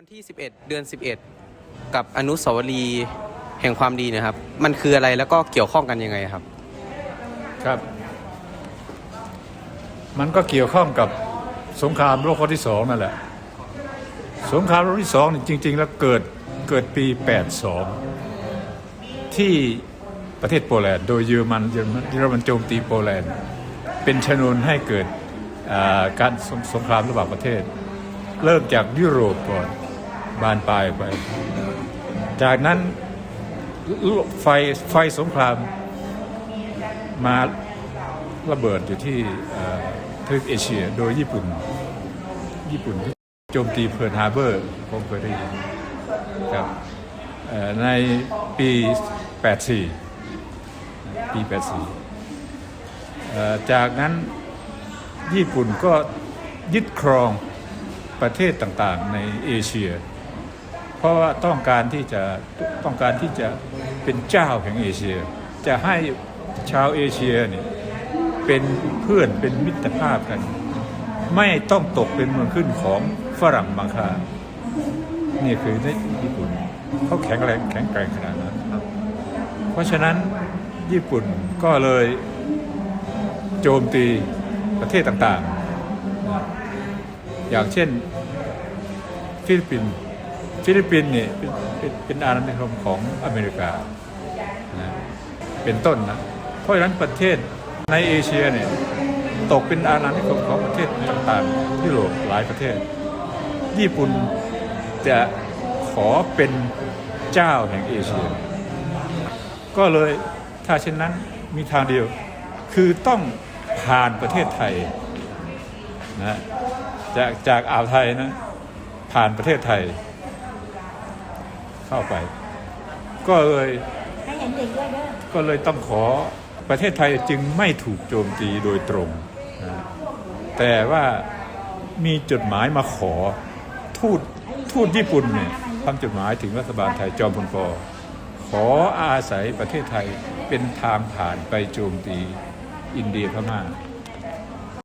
วันที่ 11 เดือน 11 กับอนุสาวรีย์แห่งความดีนะครับ มันคืออะไรแล้วก็เกี่ยวข้องกันยังไงครับ ครับ มันก็เกี่ยวข้องกับสงครามโลกครั้งที่สองนั่นแหละ สงครามโลกที่สองนี่จริง ๆ แล้วเกิดเกิดปี 82 ที่ประเทศโปแลนด์ โดยเยอรมันเยอรมันโจมตีโปแลนด์ เป็นชนวนให้เกิดการสสงครามระหว่างประเทศ เริ่มจากยุโรปก่อน บานปลายไป จากนั้นไฟไฟสงครามมาระเบิดอยู่ที่ทวีปเอเชีย โดยญี่ปุ่น ญี่ปุ่นโจมตีเพิร์ลฮาร์เบอร์ผมเคยได้ยินครับในปี 84 ปี 84 จากนั้นญี่ปุ่นก็ยึดครองประเทศต่างๆในเอเชีย ราะว่าต้องการที่จะต้องการที่จะเป็นเจ้าแห่งเอเชีย จะให้ชาวเอเชียเนี่ยเป็นเพื่อนเป็นมิตรภาพกัน ไม่ต้องตกเป็นเมืองขึ้นของฝรั่งมังคานี่คือในญี่ปุ่นเขาแข็งแรงแข็งแกร่งขนาดนั้นเพราะฉะนั้นญี่ปุ่นก็เลยโจมตีประเทศต่างๆ อย่างเช่นฟิลิปปินส์ ฟิลิปปินส์เนี่ยเป็นเป็นเป็นอาณานิคมของอเมริกานะเป็นต้นนะเพราะฉะนั้นประเทศในเอเชียเนี่ยตกเป็นอาณานิคมของประเทศต่างๆที่โลกหลายประเทศ ญี่ปุ่นจะขอเป็นเจ้าแห่งเอเชีย ก็เลยถ้าเช่นนั้นมีทางเดียว คือต้องผ่านประเทศไทยนะจากจากอ่าวไทยนะผ่านประเทศไทย เข้าไป ก็เลยให้เห็นเด็กด้วยเด้อก็เลยต้องขอประเทศไทยจึงไม่ถูกโจมตีโดยตรงนะแต่ว่ามีจดหมายมาขอทูตทูตญี่ปุ่นเนี่ยทำจดหมายถึงรัฐบาลไทยจอมพลปขออาศัยประเทศไทยเป็นทางผ่านไปโจมตีอินเดียพม่า